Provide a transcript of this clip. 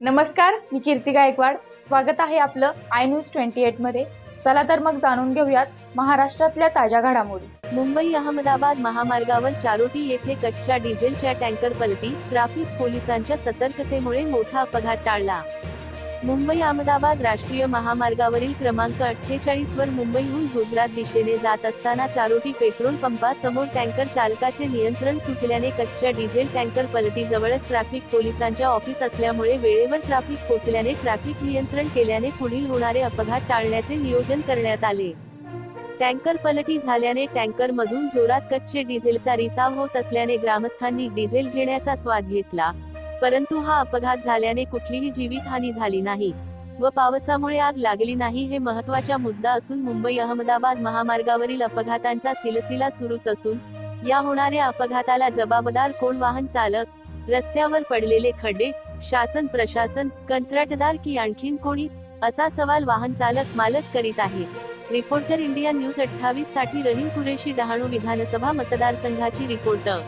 नमस्कार मी कीर्ती गायकवाड. स्वागत आहे आपलं आय न्यूज ट्वेंटी एटमध्ये. चला तर मग जाणून घेऊयात महाराष्ट्रातल्या ताज्या घडामोडी. मुंबई अहमदाबाद महामार्गावर चारोटी येथे कच्च्या डिझेलच्या टँकर पलटी ट्रॅफिक पोलिसांच्या सतर्कतेमुळे मोठा अपघात टाळला. मुंबई अहमदाबाद राष्ट्रीय महामार्गावरील क्रमांक अठ्ठेचाळीस वर मुंबईहून गुजरात दिशेने जात असताना चारोटी पेट्रोल पंपासमोर टँकर चालकाचे नियंत्रण सुटल्याने कच्च्या डिझेल टँकर पलटीजवळच ट्रॅफिक पोलिसांच्या ऑफिस असल्यामुळे वेळेवर ट्रॅफिक पोचल्याने ट्रॅफिक नियंत्रण केल्याने पुढील होणारे अपघात टाळण्याचे नियोजन करण्यात आले. टँकर पलटी झाल्याने टँकर मधून जोरात कच्चे डिझेलचा रिसाव होत असल्याने ग्रामस्थांनी डिझेल घेण्याचा स्वाद घेतला. परंतु हा अपघात झाल्याने कुठलीही जीवितहानी झाली नाही व पावसामुळे आग लागली नाही हे महत्त्वाचा मुद्दा असून मुंबई अहमदाबाद महामार्गावरील अपघातांचा सिलसिला सुरूच असून या होणाऱ्या अपघाताला जबाबदार कोण वाहन चालक रस्त्यावर पडलेले खड्डे शासन प्रशासन कंत्राटदार की आणखीन कोणी असा सवाल वाहन चालक मालक करीत आहे. रिपोर्टर इंडिया न्यूज अठ्ठावीससाठी रहीम कुरेशी डहाणू विधानसभा मतदारसंघाची रिपोर्टर